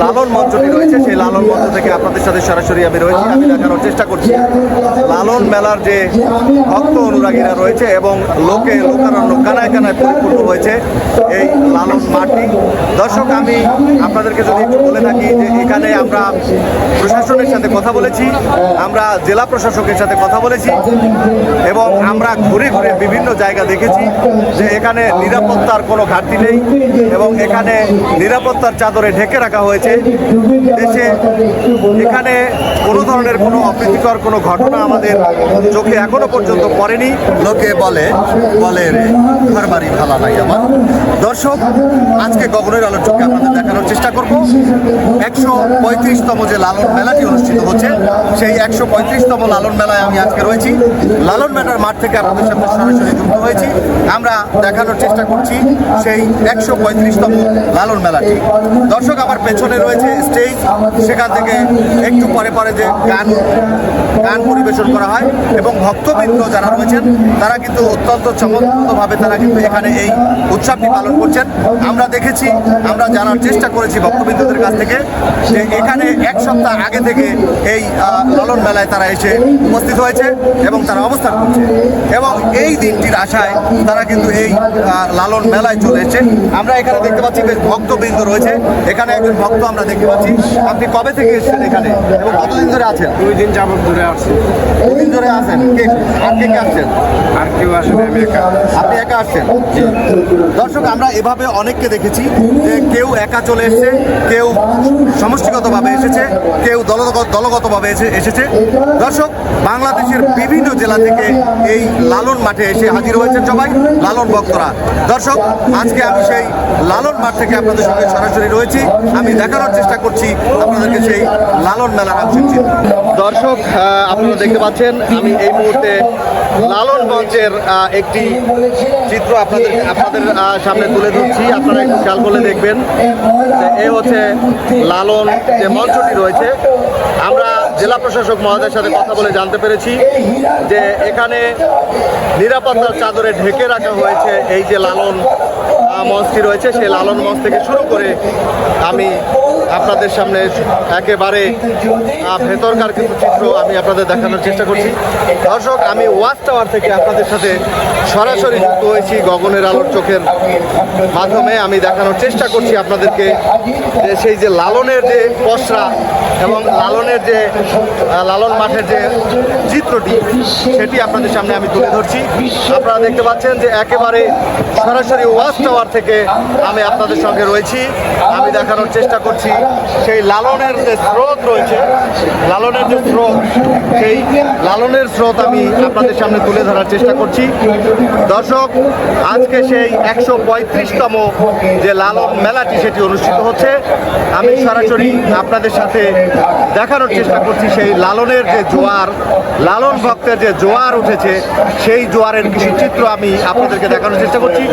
লালন মঞ্চটি রয়েছে, সেই লালন মঞ্চ থেকে আপনাদের সাথে সরাসরি আমি রয়েছি, আমি দেখানোর চেষ্টা করছি। লালন মেলার যে ভক্ত অনুরাগীরা রয়েছে এবং লোকে লোকারণ্য কানায় কানায় পরিপূর্ণ হয়েছে এই লালন মাঠটি। দর্শক, আমি আপনাদেরকে যদি একটু বলে থাকি যে এখানে আমরা প্রশাসনের সাথে কথা বলেছি, আমরা জেলা প্রশাসকের সাথে কথা বলেছি এবং আমরা ঘুরে ঘুরে বিভিন্ন জায়গা দেখেছি যে এখানে নিরাপত্তার কোনো ঘাটতি নেই এবং এখানে নিরাপত্তার চাদরে ঢেকে রাখা হয়েছে। দেশে এখানে কোনো ধরনের কোনো অপ্রীতিকর কোনো ঘটনা আমাদের চোখে এখনও পর্যন্ত পড়েনি। লোকে বলে বলে ঘর বাড়ি ভালা নাই আমার। দর্শক, আজকে গগনের আলোর চোখে আপনাদের দেখানোর চেষ্টা করব। একশো পঁয়ত্রিশতম যে লালন মেলাটি অনুষ্ঠিত হচ্ছে, সেই একশো পঁয়ত্রিশতম লালন মেলায় আমি আজকে রয়েছি। লালন মেলার মাঠ থেকে আপনাদের সাথে সরাসরি যুক্ত হয়েছি। আমরা দেখানোর চেষ্টা করছি সেই একশো পঁয়ত্রিশতম লালন মেলাটি। দর্শক, আমার পেছনে রয়েছে স্টেজ সেখান থেকে একটু পরে পরে যে গান গান পরিবেশন করা হয় এবং ভক্তবৃন্দ যারা রয়েছেন, তারা কিন্তু অত্যন্ত চমৎকৃতভাবে তারা কিন্তু এখানে এই উৎসবটি পালন করছেন। আমরা দেখেছি, আমরা জানার চেষ্টা করেছি ভক্তবৃন্দদের কাছ থেকে যে এখানে এক সপ্তাহ আগে থেকে এই লালন মেলায় তারা এসে উপস্থিত হয়েছে এবং তারা অবস্থান করছে। এবং এই দিনটির আশায় তারা কিন্তু এই লালন মেলায় চলে এসেছে। আমরা এখানে দেখতে পাচ্ছি বেশ ভক্তবৃন্দ রয়েছে। এখানে একজন ভক্ত আমরা দেখতে পাচ্ছি। আপনি কবে থেকে এসেছেন এখানে এবং কতদিন ধরে আছেন? দুই দিন যাবত ধরে আসছি দুদিন ধরে আছেন কে আর কে কে আসছেন? আর কেউ আসলে আমি একা। আপনি একা আসছেন? দর্শক আমরা এভাবে অনেককে দেখেছি যে কেউ একা চলে এসেছে কেউ সমষ্টিগতভাবে এসেছে কেউ দলগত দলগতভাবে এসে- এসেছে। দর্শক বাংলাদেশের বিভিন্ন জেলা থেকে এই লালন মাঠে এসে হাজির হয়েছেন সবাই লালন ভক্তরা। দর্শক আজকে আমি সেই লালন মাঠ থেকে আপনাদের সঙ্গে সরাসরি রয়েছি। আমি দেখানোর চেষ্টা করছি আপনাদেরকে সেই লালন মেলার আংশিক দর্শক আপনারা দেখতে পাচ্ছেন আমি এই মুহূর্তে লালন মঞ্চের আহ, একটি চিত্র আপনাদের আপনাদের সামনে তুলে ধরছি। আপনারা একটু খেয়াল করলে দেখবেন এ হচ্ছে লালন যে মঞ্চটি রয়েছে। আমরা জেলা প্রশাসক মহোদয়ের সাথে কথা বলে জানতে পেরেছি যে এখানে নিরাপত্তার চাদরে ঢেকে রাখা হয়েছে এই যে লালন মঞ্চটি রয়েছে, সেই লালন মঞ্চ থেকে শুরু করে আমি আপনাদের সামনে একেবারে ভেতরকার কিছু চিত্র আমি আপনাদের দেখানোর চেষ্টা করছি। দর্শক, আমি ওয়াচ টাওয়ার থেকে আপনাদের সাথে সরাসরি যুক্ত হয়েছি গগনের আলোর চোখের মাধ্যমে। আমি দেখানোর চেষ্টা করছি আপনাদেরকে যে সেই যে লালনের যে পসরা এবং লালনের যে লালন মাঠের যে চিত্রটি, সেটি আপনাদের সামনে আমি তুলে ধরছি। আপনারা দেখতে পাচ্ছেন যে একেবারে সরাসরি ওয়াচ টাওয়ার থেকে আমি আপনাদের সঙ্গে রয়েছি। আমি দেখানোর চেষ্টা করছি, সেই লালনের যে স্রোত রয়েছে, লালনের যে স্রোত, সেই লালনের স্রোত আমি আপনাদের সামনে তুলে ধরার চেষ্টা করছি। দর্শক, আজকে সেই একশো পঁয়ত্রিশতম যে লালন মেলাটি সেটি অনুষ্ঠিত হচ্ছে। আমি সরাসরি আপনাদের সাথে দেখানোর চেষ্টা করছি, সেই লালনের যে জোয়ার, লালন ভক্তের যে জোয়ার উঠেছে, সেই জোয়ারের কিছু চিত্র আমি আপনাদেরকে দেখানোর চেষ্টা করছি।